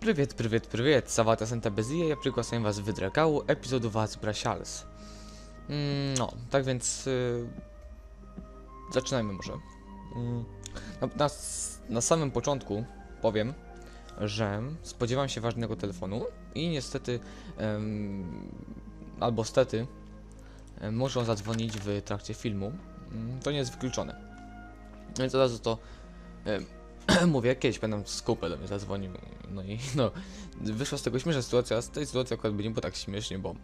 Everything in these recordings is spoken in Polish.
Привет, привет, привет! Sawata Santa Bezije, ja przygłaszam was w Dragału, epizodu was Brasials. Mm, no, tak więc... Y, zaczynajmy może. Mm, na, na, s- na samym początku powiem, że spodziewam się ważnego telefonu i niestety, em, albo stety, em, może on zadzwonić w trakcie filmu. Mm, to nie jest wykluczone. Więc od razu to em, mówię, kiedyś będę z do mnie zadzwonił, no i no, wyszła z tego śmieszna sytuacja, a z tej sytuacji akurat by nie było tak śmiesznie, bo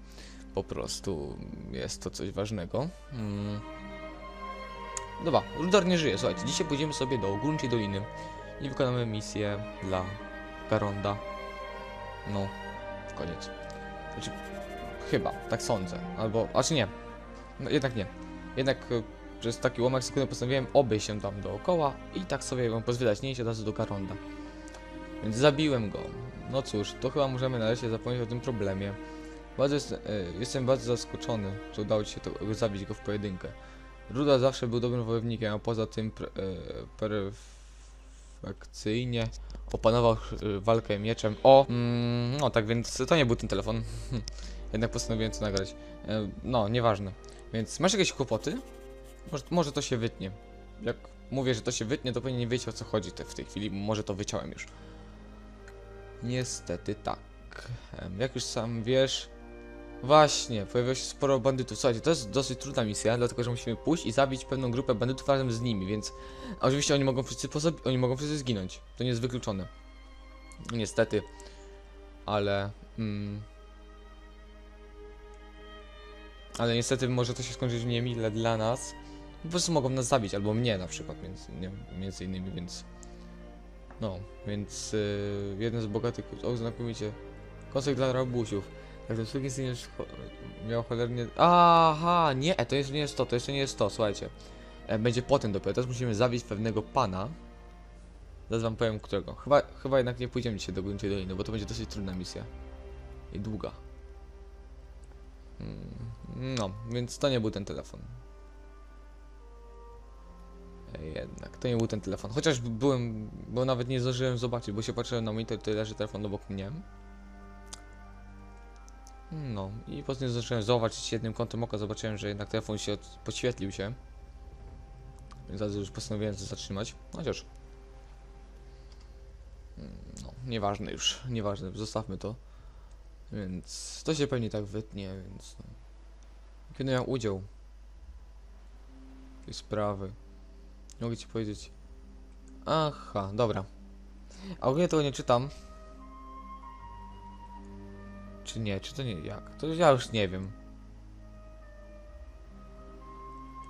po prostu jest to coś ważnego. Mm. Dobra, Rudar nie żyje, słuchajcie, dzisiaj pójdziemy sobie do Grunci Doliny i wykonamy misję dla Garonda. No, koniec. Znaczy, chyba, tak sądzę, albo, a czy nie, no, jednak nie. Jednak e, przez taki łomek sekundy postanowiłem obejść się tam dookoła i tak sobie ją pozwiedzać, nie iść od razu do Garonda. Więc zabiłem go. No cóż, to chyba możemy nareszcie zapomnieć o tym problemie. Bardzo jest, e, jestem bardzo zaskoczony, że udało ci się to, zabić go w pojedynkę. Ruda zawsze był dobrym wojownikiem, a poza tym pre, e, perfekcyjnie opanował e, walkę mieczem. O! Mm, no tak więc to nie był ten telefon. Jednak postanowiłem to nagrać. E, no, nieważne. Więc masz jakieś kłopoty? Może, może to się wytnie. Jak mówię, że to się wytnie, to powinien wiedzieć o co chodzi te, w tej chwili. Może to wyciąłem już. Niestety tak. Jak już sam wiesz. Właśnie, pojawiło się sporo bandytów. Słuchajcie, to jest dosyć trudna misja, dlatego że musimy pójść i zabić pewną grupę bandytów razem z nimi, więc. A oczywiście oni mogą wszyscy oni mogą wszyscy zginąć. To nie jest wykluczone. Niestety. Ale. Mm, ale niestety może to się skończyć niemile dla nas. Po prostu mogą nas zabić, albo mnie na przykład, więc nie, między innymi, więc. No, więc y, jeden z bogatych o znakomicie kosek dla rabusiów. Syn już cho miał cholernie. Aha, nie, to jeszcze nie jest to, to jeszcze nie jest to, słuchajcie. E, będzie potem dopiero. Teraz musimy zabić pewnego pana. Zaraz wam powiem którego. Chyba, chyba jednak nie pójdziemy dzisiaj do Gruncie Doliny, bo to będzie dosyć trudna misja. I długa. Mm, No, więc to nie był ten telefon. Jednak, to nie był ten telefon. Chociaż byłem, bo nawet nie zdążyłem zobaczyć, bo się patrzyłem na monitor, to leży telefon obok mnie. No, i potem zdążyłem zobaczyć jednym kątem oka, zobaczyłem, że jednak telefon się od- podświetlił się. Więc już postanowiłem to zatrzymać. Chociaż. Mm, No, nieważne już, nieważne, zostawmy to. Więc to się pewnie tak wytnie, więc. No. Kiedy miałem udział tej sprawy. Mogę ci powiedzieć. Aha, dobra. A ogólnie tego nie czytam. Czy nie? Czy to nie? Jak? To ja już nie wiem.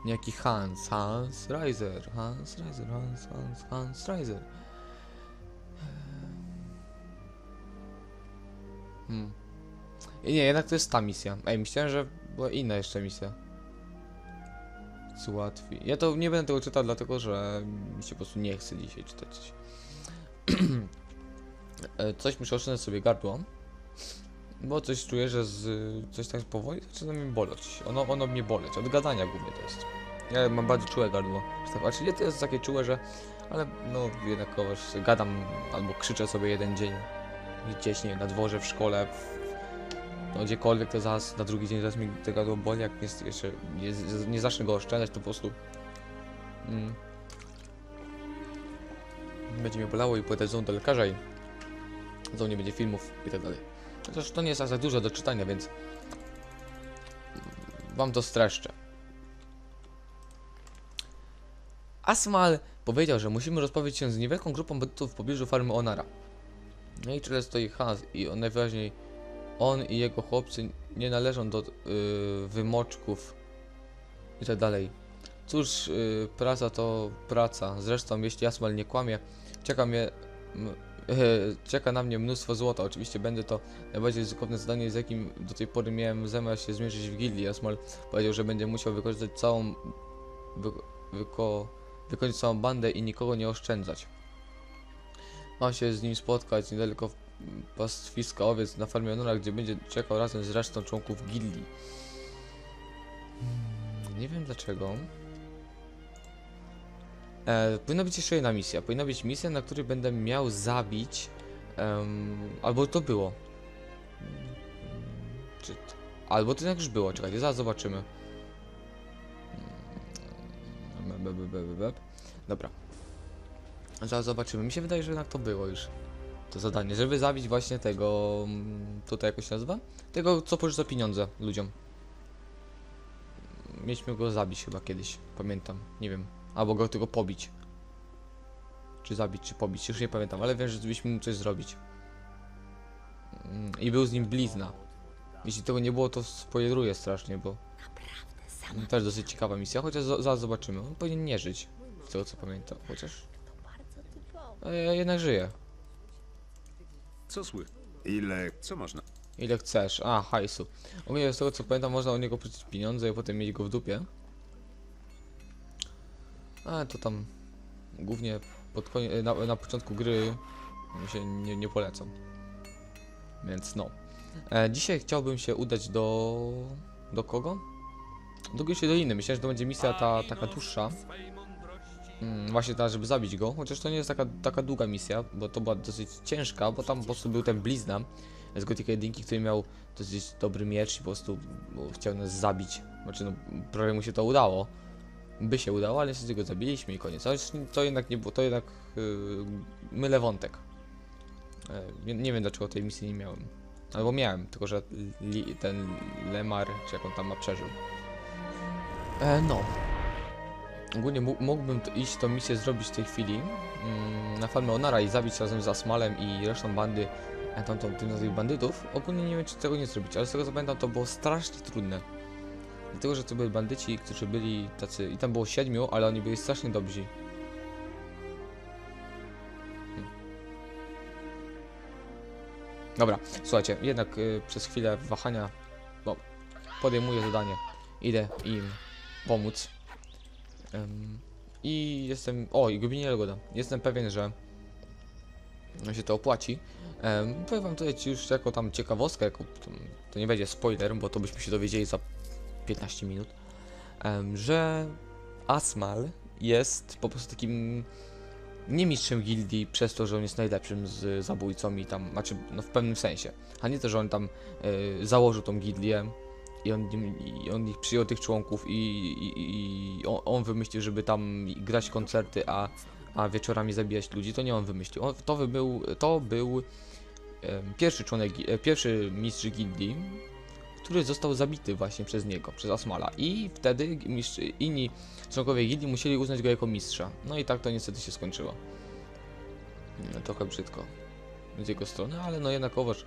Jaki Hans? Hans Reiser. Hans Reiser. Hans, Hans, Hans Reiser. Hmm. I nie, jednak to jest ta misja. Ej, myślałem, że była inna jeszcze misja. Co łatwiej. Ja to nie będę tego czytał, dlatego że mi się po prostu nie chce dzisiaj czytać. E, coś muszę oszczędzać sobie gardło. Bo coś czuję, że z coś tak powoli zaczyna mnie boleć. Ono, ono mnie boleć. Od gadania głównie to jest. Ja mam bardzo czułe gardło. Znaczy nie to jest takie czułe, że. Ale no jednakowoż gadam albo krzyczę sobie jeden dzień gdzieś nie wiem, na dworze, w szkole, w, no gdziekolwiek to zaraz na drugi dzień zaraz mi to gardło boli, jak jest jeszcze nie, nie zacznę go oszczędzać, to po prostu mm, będzie mnie bolało i pójdę znowu do lekarza i znowu nie będzie filmów i tak dalej. Chociaż to nie jest aż za dużo do czytania, więc wam to streszczę. Asmal powiedział, że musimy rozprawić się z niewielką grupą bandytów w pobliżu farmy Onara. No i czele stoi Hans i on najwyraźniej on i jego chłopcy nie należą do yy, wymoczków i tak dalej. Cóż, yy, praca to praca. Zresztą jeśli Asmal nie kłamie, czeka mnie czeka na mnie mnóstwo złota. Oczywiście będzie to najbardziej ryzykowne zadanie, z jakim do tej pory miałem zamiar się zmierzyć w gildii. Asmal powiedział, że będzie musiał wykorzystać całą wy, wyko, całą bandę i nikogo nie oszczędzać. Mam się z nim spotkać niedaleko pastwiska owiec na farmie Honora, gdzie będzie czekał razem z resztą członków gildii. Hmm, nie wiem dlaczego. E, powinna być jeszcze jedna misja. Powinna być misja, na której będę miał zabić. em, albo to było. Mm, Czy, albo to już było. Czekajcie, zaraz zobaczymy. Mm, be. Dobra. Zaraz zobaczymy. Mi się wydaje, że jednak to było już. To zadanie, żeby zabić właśnie tego. mm, Tutaj jakoś nazywa? Tego, co pożycza pieniądze ludziom. Mieliśmy go zabić chyba kiedyś. Pamiętam. Nie wiem. Albo go tylko pobić. Czy zabić, czy pobić. Już nie pamiętam, ale wiem, że byśmy mu coś zrobić. Mm, I był z nim blizna. Jeśli tego nie było, to spoileruję strasznie, bo też dosyć ciekawa misja, chociaż za- zaraz zobaczymy. On powinien nie żyć, z tego co pamiętam, chociaż... A ja jednak żyje. Co słychać? Ile? Co można? Ile chcesz? A, hajsu. Ogólnie z tego co pamiętam, można od niego płacić pieniądze i potem mieć go w dupie. Ale to tam głównie pod konie, na, na początku gry mi się nie, nie polecam. Więc no. E, dzisiaj chciałbym się udać do... do kogo? Do Grysi Doliny. Myślałem, że to będzie misja ta taka dłuższa. Mm, właśnie ta, żeby zabić go. Chociaż to nie jest taka, taka długa misja, bo to była dosyć ciężka, bo tam po prostu był ten blizna z Gothic 1, który miał dosyć dobry miecz i po prostu chciał nas zabić. Znaczy, no, prawie mu się to udało. By się udało, ale niestety go zabiliśmy i koniec. Ale to jednak nie było, to jednak yy, mylę wątek. Nie, nie wiem dlaczego tej misji nie miałem. Albo miałem, tylko że li, ten Lemar, czy jak on tam ma, przeżył. E, no. Ogólnie mó- mógłbym iść tą misję zrobić w tej chwili mm, na farmę Onara i zabić razem z Asmalem i resztą bandy e, tamtą, tym tych bandytów. Ogólnie nie wiem czy tego nie zrobić, ale z tego co pamiętam to było strasznie trudne. Dlatego, że to byli bandyci, którzy byli tacy, i tam było siedmiu, ale oni byli strasznie dobrzy. Dobra, słuchajcie, jednak y, przez chwilę wahania, bo podejmuję zadanie, idę im pomóc. I jestem, o i gubienie Legoda, jestem pewien, że się to opłaci. Um, powiem wam tutaj już jako tam ciekawostkę, jako, to, nie będzie spoiler, bo to byśmy się dowiedzieli za 15 minut, em, że Asmal jest po prostu takim nie mistrzem gildii przez to, że on jest najlepszym z zabójcą i tam, znaczy no w pewnym sensie, a nie to, że on tam e, założył tą gildię i on, i on ich przyjął tych członków i, i, i on, on wymyślił, żeby tam grać koncerty, a, a wieczorami zabijać ludzi, to nie on wymyślił. On, to był, to był pierwszy członek, e, pierwszy mistrz gildii, który został zabity właśnie przez niego, przez Asmala. I wtedy mistrz, inni członkowie gildii musieli uznać go jako mistrza. No i tak to niestety się skończyło. No, trochę brzydko z jego strony, ale no jednakowoż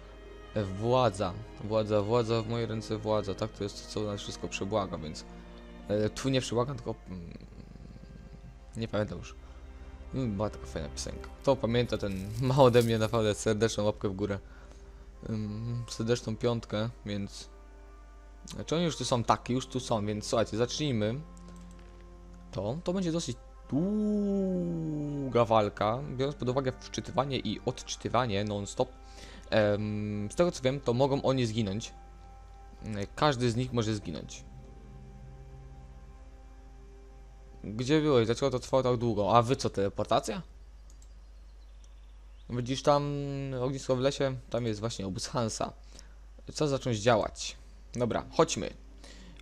władza, władza, władza w mojej ręce, władza, tak to jest to, co nas wszystko przebłaga, więc e, tu nie przebłaga, tylko mm, nie pamiętam już. Mm, Była taka fajna piosenka. Kto pamięta, ten ma ode mnie naprawdę serdeczną łapkę w górę. Ym, serdeczną piątkę, więc... Znaczy oni już tu są, tak, już tu są, więc słuchajcie, zacznijmy. To, to będzie dosyć długa walka, biorąc pod uwagę wczytywanie i odczytywanie non-stop. Z tego co wiem, to mogą oni zginąć. E, Każdy z nich może zginąć. Gdzie byłeś? Dlaczego to trwało tak długo? A wy co, teleportacja? Widzisz tam ognisko w lesie? Tam jest właśnie obóz Hansa. Co zacząć działać? Dobra, chodźmy.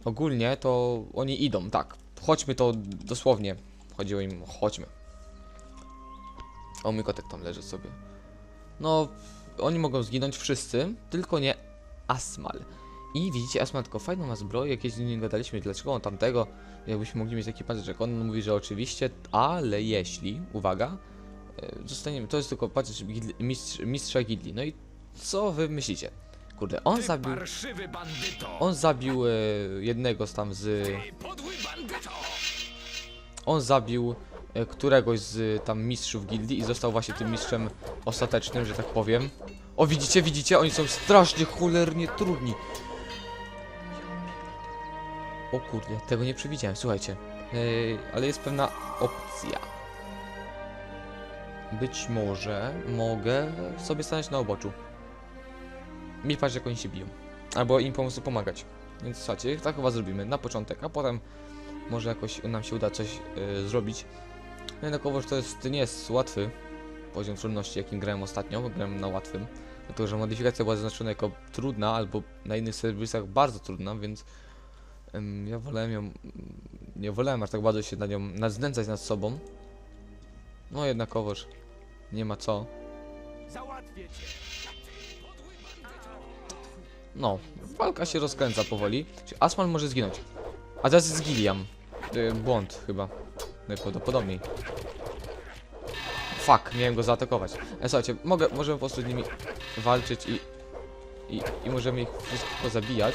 Ogólnie to oni idą, tak. Chodźmy to dosłownie. Chodziło im, chodźmy. O, mój kotek tam leży sobie. No, oni mogą zginąć wszyscy, tylko nie Asmal. I widzicie, Asmal tylko fajną ma zbroję, jakieś z nim gadaliśmy, dlaczego on tamtego, jakbyśmy mogli mieć taki pancerz on mówi, że oczywiście, ale jeśli, uwaga, e, zostaniemy, to jest tylko pancerz mistrz, mistrza gildii, no i co wy myślicie? Kurde, on Ty zabił, on zabił e, jednego z tam z, on zabił któregoś z tam mistrzów gildii i został właśnie tym mistrzem ostatecznym, że tak powiem. O, widzicie, widzicie, oni są strasznie cholernie trudni. O kurde, tego nie przewidziałem, słuchajcie. Ej, ale jest pewna opcja. Być może mogę sobie stanąć na oboczu. Mi patrz jak oni się biją. Albo im po prostu pomagać. Więc słuchajcie, tak chyba zrobimy na początek, a potem może jakoś nam się uda coś e, zrobić. Jednakowoż to jest, nie jest łatwy poziom trudności, jakim grałem ostatnio, bo grałem na łatwym. Dlatego, że modyfikacja była zaznaczona jako trudna, albo na innych serwisach bardzo trudna, więc ja wolałem ją, nie wolałem aż tak bardzo się na nią naznęcać nad sobą. No jednakowoż nie ma co. No, walka się rozkręca powoli. Czy Asmal może zginąć? A teraz jest Gilliam. Y, Błąd chyba. Najprawdopodobniej. Fuck, miałem go zaatakować. E, słuchajcie, mogę, możemy po prostu z nimi walczyć i, i, i możemy ich wszystko zabijać.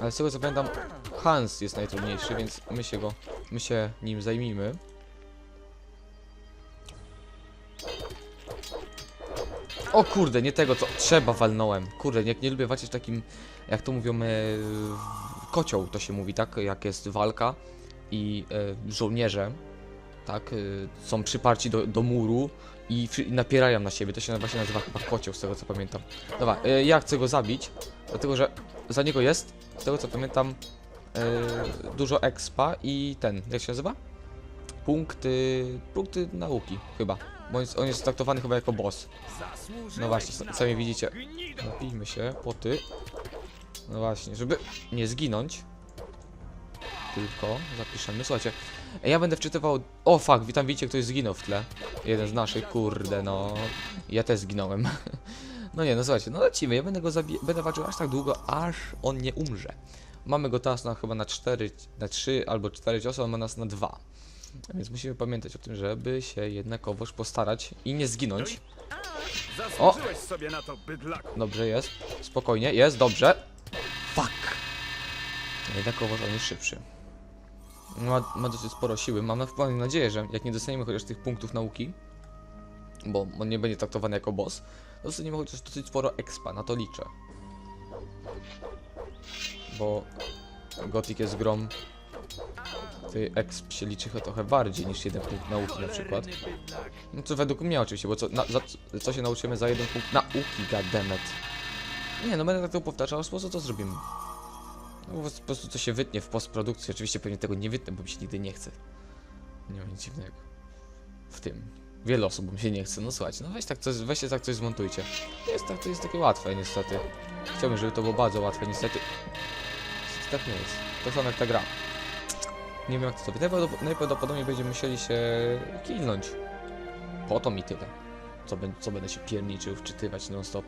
Ale z tego co pamiętam, Hans jest najtrudniejszy, więc my się go, my się nim zajmijmy. O kurde, nie tego co trzeba walnąłem. Kurde, nie, nie lubię walczyć takim, jak to mówią, e, kocioł to się mówi, tak? Jak jest walka i e, żołnierze, tak, e, są przyparci do, do muru i, i napierają na siebie. To się właśnie nazywa chyba kocioł, z tego co pamiętam. Dobra, e, ja chcę go zabić, dlatego że za niego jest, z tego co pamiętam, dużo expa i ten, jak się nazywa? Punkty, punkty nauki chyba. Bo on jest, traktowany chyba jako boss. No właśnie, sami widzicie. Napijmy się, poty. No właśnie, żeby nie zginąć. Tylko zapiszemy. Słuchajcie, ja będę wczytywał. O fuck, witam, widzicie, ktoś zginął w tle. Jeden z naszych, kurde, no. Ja też zginąłem. No nie, no słuchajcie, no lecimy. Ja będę go zabi będę walczył aż tak długo, aż on nie umrze. Mamy go teraz na chyba na 4, na 3 albo 4 ciosy, on ma nas na 2. Więc musimy pamiętać o tym, żeby się jednakowoż postarać i nie zginąć. Bydlaku. Dobrze jest. Spokojnie, jest, dobrze. Fuck. Jednakowoż on jest szybszy. Ma, ma dosyć sporo siły. Mam na- mam nadzieję, że jak nie dostaniemy chociaż tych punktów nauki, bo on nie będzie traktowany jako boss, dostaniemy chociaż dosyć sporo expa, na to liczę. Bo Gothic jest grom, ty exp się liczy trochę bardziej niż jeden punkt nauki na przykład. No to według mnie oczywiście, bo co, na, za, co się nauczymy za jeden punkt nauki, goddammit. Nie, no będę tak to powtarzał, w sposób to zrobimy. No po prostu to się wytnie w postprodukcji, oczywiście pewnie tego nie wytnę, bo mi się nigdy nie chce. Nie ma nic dziwnego. W tym. Wiele osobom się nie chce, no słuchajcie, no weź tak coś, weźcie tak coś zmontujcie. Jest tak, to jest takie łatwe niestety. Chciałbym, żeby to było bardzo łatwe, niestety. Niestety tak nie jest. To samo jak ta gra. Nie wiem jak to. Najprawdopod- najprawdopodobniej będziemy musieli się kilnąć. Po to mi tyle. Co, co będę się pierniczył, wczytywać non stop.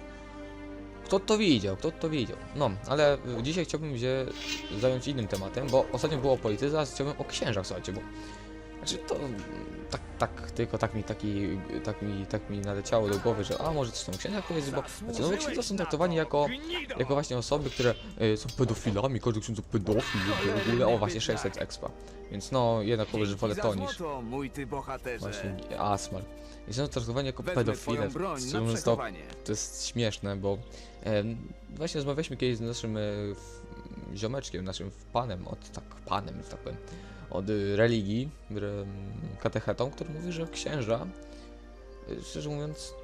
Kto to widział, kto to widział. No, ale dzisiaj chciałbym się zająć innym tematem, bo ostatnio było o polityce, a chciałbym o księżach, słuchajcie, bo... Znaczy to mm, tak, tak, tylko tak mi, taki, tak mi, tak mi naleciało do głowy, że a może coś tam księżach powiedzieć, bo znaczy, no, księża są traktowani jako, jako właśnie osoby, które y, są pedofilami, każdy ksiądz to pedofil w ogóle, o właśnie 600 expa. Więc no, jednak powiem, że wolę to niż właśnie Asmal. I są traktowani jako pedofile, to, to jest śmieszne, bo em, właśnie rozmawialiśmy kiedyś z naszym e, ziomeczkiem, naszym panem, od tak panem, że tak powiem, od y, religii, re, katechetą, który mówi, że księża, y, szczerze mówiąc,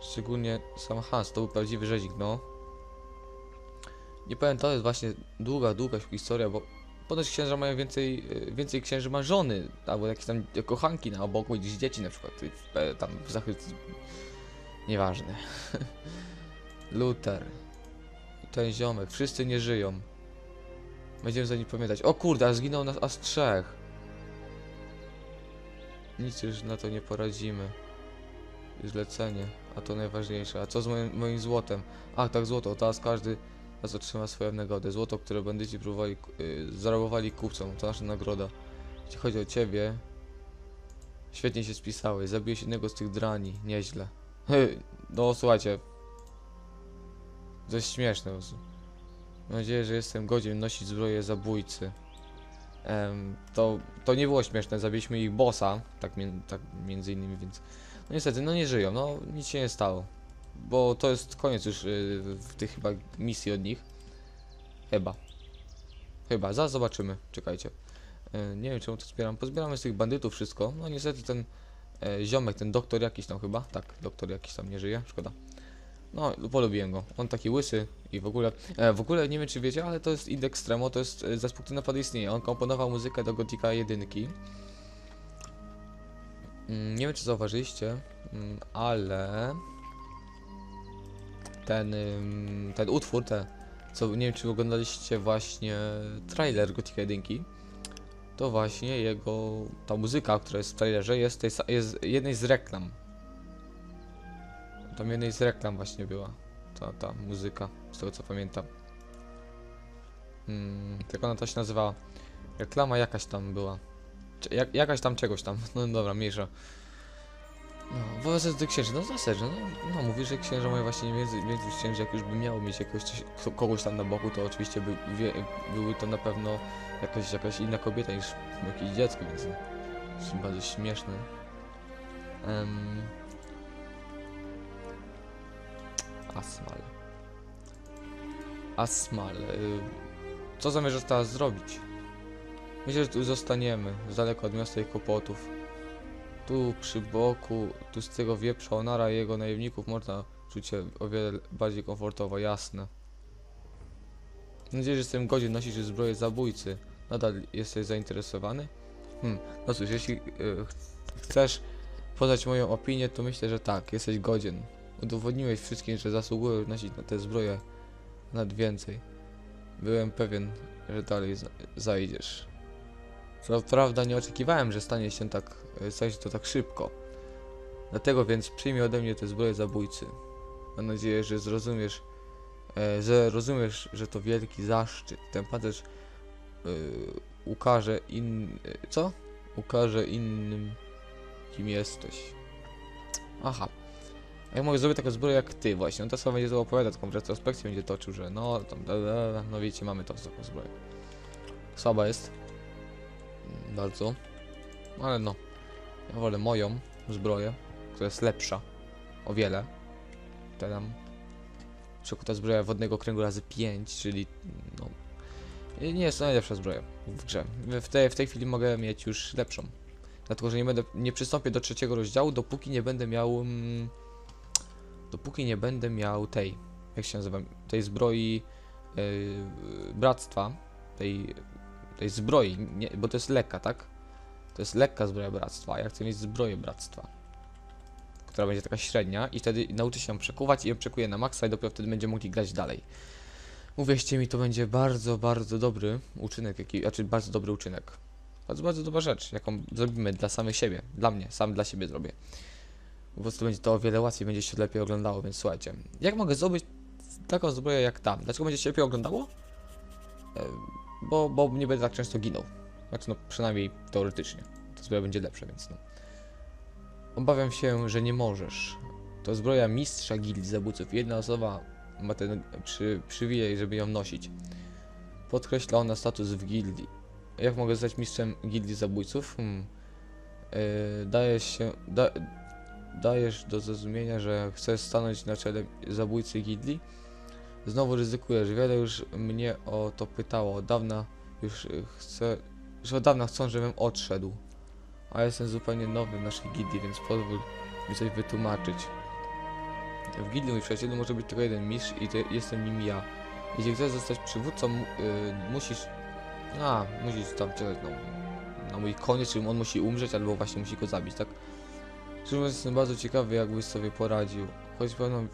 szczególnie sam Hans, to był prawdziwy rzezik, no. Nie powiem, to jest właśnie długa, długa historia, bo ponoć księża mają więcej, y, więcej księży ma żony, albo jakieś tam kochanki na boku, gdzieś dzieci na przykład, y, e, tam w zachód... Nieważne. Luther. I ten ziomek, wszyscy nie żyją. Będziemy za nim pamiętać. O kurde, a zginął nas aż trzech. Nic już na to nie poradzimy. Zlecenie, a to najważniejsze. A co z moim, moim złotem? Ach, tak złoto, teraz każdy raz otrzyma swoją nagrodę. Złoto, które bandyci próbowali, yy, zarabowali kupcom, to nasza nagroda. Jeśli chodzi o ciebie, świetnie się spisałeś. Zabiłeś jednego z tych drani, nieźle. No słuchajcie, jest śmieszne. Mam nadzieję, że jestem godzien nosić zbroję zabójcy. Em, to, to nie było śmieszne, zabiliśmy ich bossa, tak, mien, tak między innymi, więc... No niestety, no nie żyją, no nic się nie stało. Bo to jest koniec już y, w tych chyba misji od nich. Chyba. Chyba, zaraz zobaczymy, czekajcie. Y, nie wiem czemu to zbieram, pozbieramy z tych bandytów wszystko. No niestety ten e, ziomek, ten doktor jakiś tam chyba, tak, doktor jakiś tam nie żyje, szkoda. No, polubiłem go. On taki łysy i w ogóle. E, w ogóle nie wiem czy wiecie, ale to jest Index Tremo, to jest e, zespół, który naprawdę istnieje. On komponował muzykę do Gothica 1. Mm, Nie wiem, czy zauważyliście, mm, ale ten, ten utwór, te, co nie wiem, czy oglądaliście właśnie trailer Gothic 1, to właśnie jego, ta muzyka, która jest w trailerze, jest, tej, jest jednej z reklam. Tam jednej z reklam właśnie była ta, ta muzyka, z tego co pamiętam. Hmm, jak ona to się nazywała? Reklama jakaś tam była. Jak, jakaś tam czegoś tam. No dobra, mniejsza. No, wobec do księży, no serio, no, no mówisz, że księża mają właśnie między, między księży, jak już by miało mieć jakoś coś, ko- kogoś tam na boku, to oczywiście by, wie, były to na pewno jakaś, jakaś inna kobieta niż jakieś dziecko, więc jest bardzo śmieszne. Um, Asmal. Asmal. Y, co zamierzasz teraz zrobić? Myślę, że tu zostaniemy, z daleko od miasta i kłopotów. Tu przy boku, tu z tego wieprza Onara i jego najemników można czuć się o wiele bardziej komfortowo, jasne. Mam nadzieję, że jestem godzien nosić zbroję zabójcy. Nadal jesteś zainteresowany? Hmm, no cóż, jeśli y, ch- chcesz poznać moją opinię, to myślę, że tak, jesteś godzien. Udowodniłeś wszystkim, że zasługujesz nosić na tę zbroję nad więcej. Byłem pewien, że dalej za zajdziesz. Co prawda nie oczekiwałem, że stanie się tak, e, stanie się to tak szybko. Dlatego więc przyjmij ode mnie tę zbroję zabójcy. Mam nadzieję, że zrozumiesz, e, że rozumiesz, że to wielki zaszczyt. Ten pancerz e, ukaże in... e, co? Ukaże innym, kim jesteś. Aha. A ja mogę zrobić taką zbroję jak ty właśnie. On to słowa będzie to opowiadał, taką retrospekcję będzie toczył, że no, tam, da, da, da, no wiecie, mamy tą taką zbroję. Słaba jest. Mm, Bardzo. Ale no. Ja wolę moją zbroję, która jest lepsza. O wiele. Ta tam. Przekuta zbroja wodnego kręgu razy 5, czyli no. Nie jest to najlepsza zbroja w grze. W tej, w tej chwili mogę mieć już lepszą. Dlatego, że nie będę. Nie przystąpię do trzeciego rozdziału, dopóki nie będę miał. Mm, dopóki nie będę miał tej. Jak się nazywa? Tej zbroi. Yy, bractwa. Tej tej zbroi, nie, bo to jest lekka, tak? To jest lekka zbroja bractwa, a ja chcę mieć zbroję bractwa. Która będzie taka średnia i wtedy nauczy się ją przekuwać i ją przekuje na maksa i dopiero wtedy będziemy mogli grać dalej. Uwierzcie mi, to będzie bardzo, bardzo dobry uczynek, jaki, znaczy bardzo dobry uczynek. Bardzo, bardzo dobra rzecz, jaką zrobimy dla samych siebie, dla mnie, sam dla siebie zrobię. Po prostu będzie to o wiele łatwiej, będzie się lepiej oglądało, więc słuchajcie. Jak mogę zdobyć taką zbroję jak tam? Dlaczego będzie się lepiej oglądało? E, bo, bo nie będę tak często ginął. Znaczy, no przynajmniej teoretycznie. To zbroja będzie lepsza, więc no. Obawiam się, że nie możesz. To zbroja mistrza gildii zabójców. Jedna osoba ma ten przy, przywilej, żeby ją nosić. Podkreśla ona status w gildii. Jak mogę zostać mistrzem gildii zabójców? Hmm. Yy, dajesz się... Da, dajesz do zrozumienia, że chcesz stanąć na czele zabójcy gildii? Znowu ryzykujesz. Wiele już mnie o to pytało. Od dawna już chcę. Już od dawna chcą, żebym odszedł. A jestem zupełnie nowy w naszej gildii, więc pozwól mi coś wytłumaczyć. W gildii mój przyjacielu może być tylko jeden mistrz i to jestem nim ja. Jeśli chcesz zostać przywódcą, mu- y, musisz. A, musisz tam czekać no, na mój koniec, czyli on musi umrzeć, albo właśnie musi go zabić, tak? Szczerze jestem bardzo ciekawy, jakbyś sobie poradził. Choć pewno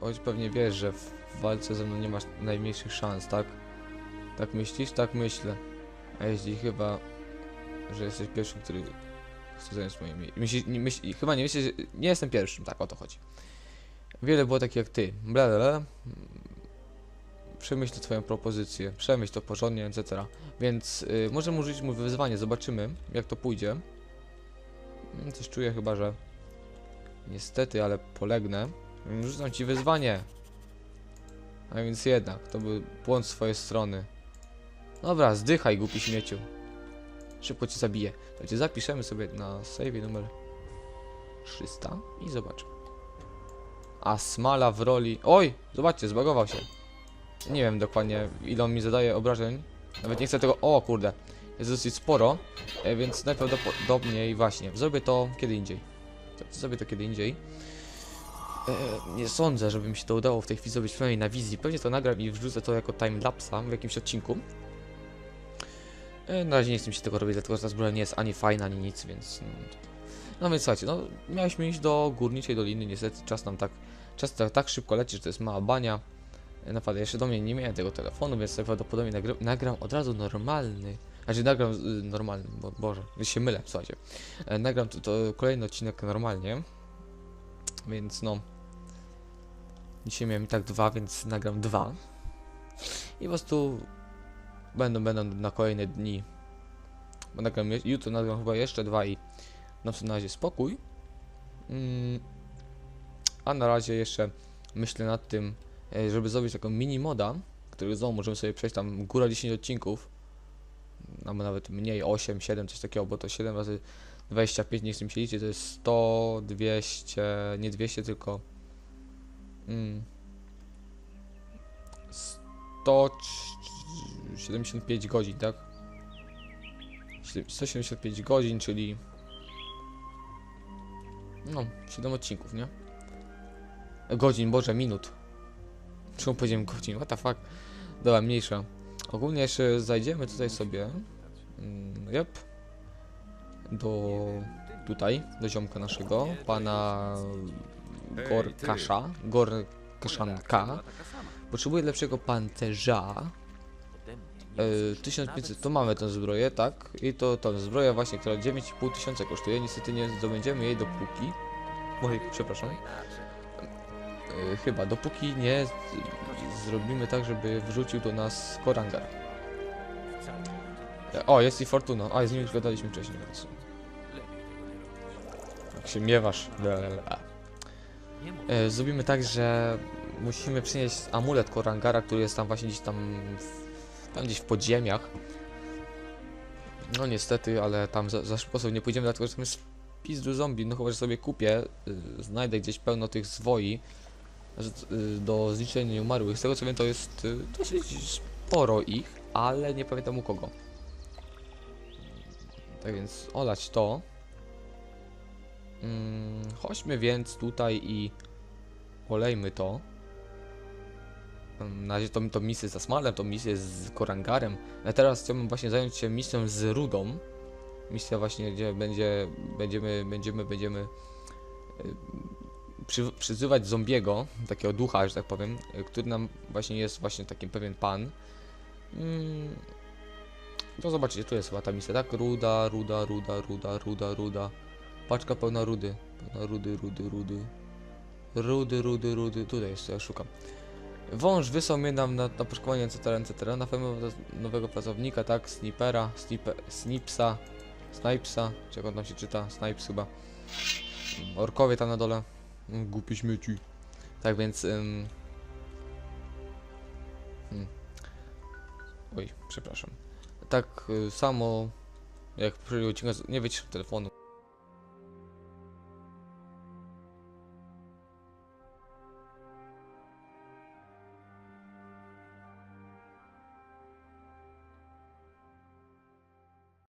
Choć pewnie wiesz, że w walce ze mną nie masz najmniejszych szans, tak? Tak myślisz? Tak myślę. A jeśli chyba, że jesteś pierwszym, który chce zająć moje miejsce. Myśli, myśli, chyba nie myślisz, że nie jestem pierwszym, tak o to chodzi. Wiele było takich jak ty. Bla, bla, bla. Przemyśl twoją propozycję, przemyśl to porządnie, etc. Więc y, możemy użyć mu wyzwanie, zobaczymy jak to pójdzie. Mm, Coś czuję chyba, że niestety, ale polegnę. Rzucam ci wyzwanie. A więc jednak, to był błąd z twojej strony. Dobra, zdychaj, głupi śmieciu. Szybko cię zabiję. Słuchajcie, zapiszemy sobie na save numer 300 i zobaczmy. A Smala w roli... Oj! Zobaczcie, zbagował się. Nie wiem dokładnie, ile on mi zadaje obrażeń. Nawet nie chcę tego... O kurde. Jest dosyć sporo, e, więc najprawdopodobniej właśnie. Zrobię to kiedy indziej. Zrobię to kiedy indziej. E, nie sądzę, żeby mi się to udało w tej chwili zrobić przynajmniej na wizji. Pewnie to nagram i wrzucę to jako timelapsa w jakimś odcinku. E, na razie nie chcę mi się tego robić, dlatego że ta zbroja nie jest ani fajna, ani nic, więc... mm, No więc słuchajcie, no mieliśmy iść do Górniczej Doliny, niestety czas nam tak, czas tak, tak szybko leci, że to jest mała bania. E, Naprawdę, jeszcze do mnie nie miałem tego telefonu, więc prawdopodobnie nagry, nagram od razu normalny. Znaczy nagram y, normalny, bo Boże, się mylę, słuchajcie. E, nagram to, to kolejny odcinek normalnie. Więc no. Dzisiaj miałem i tak dwa, więc nagram dwa. I po prostu będą, będą na kolejne dni. Bo nagram, jutro nagram chyba jeszcze dwa i na razie spokój. Mm, a na razie jeszcze myślę nad tym, e, żeby zrobić taką mini moda, który znowu możemy sobie przejść tam góra 10 odcinków. Albo nawet mniej, 8, 7, coś takiego, bo to 7 razy 25, nie chcę mi się liczyć, to jest 100, 200, nie 200, tylko mm, 175 godzin, tak? 175 godzin, czyli no, 7 odcinków, nie? Godzin, boże, minut. Czemu powiedziałem godzin? What the fuck? Dobra, mniejsza. Ogólnie jeszcze zajdziemy tutaj sobie. Mm, Yep. Do tutaj, do ziomka naszego, pana Gorkasza, Gorkaszanka. Potrzebuję lepszego pancerza. E, 1500, to mamy tę zbroję, tak? I to tą zbroję właśnie, która 9500 tysiąca kosztuje. Niestety nie zdobędziemy jej dopóki. Oj, przepraszam. E, chyba, dopóki nie zrobimy tak, żeby wrzucił do nas korangar. E, O, jest i Fortuna. A, z nim już gadaliśmy wcześniej, więc... Jak się miewasz. E, Zrobimy tak, że musimy przynieść amulet Korangara, który jest tam właśnie gdzieś tam, w, tam gdzieś w podziemiach. No niestety, ale tam za, za szybko sobie nie pójdziemy, dlatego że tam jest pizdu zombie, no chyba, że sobie kupię, y, znajdę gdzieś pełno tych zwoi do zliczenia nieumarłych. Z tego co wiem, to jest y, dosyć sporo ich, ale nie pamiętam u kogo. Tak więc olać to. Mm, chodźmy więc tutaj i olejmy to. Mm, Na razie to, to misję za Smalem, to misję z Korangarem. A teraz chciałbym właśnie zająć się misją z Rudą. Misja właśnie, gdzie będzie, będziemy, będziemy, będziemy y, przy, przyzywać zombiego, takiego ducha, że tak powiem, który nam właśnie jest właśnie takim pewien pan. Mm, to zobaczycie, tu jest chyba ta misja, tak? Ruda, ruda, ruda, ruda, ruda, ruda. Paczka pełna rudy. Pełna rudy, rudy, rudy. Rudy, rudy, rudy. Tutaj jest, ja szukam. Wąż wysłał mnie nam na, na poszukiwanie etc, etc. Na pewno nowego pracownika, tak? Snipera, snipe, Snipsa, Snipesa, jak on tam się czyta? Snipes chyba. Orkowie tam na dole. Głupie śmieci. Tak więc... Ym... Hmm. Oj, przepraszam. Tak y, samo jak poprzednim odcinku, nie wyciszam telefonu.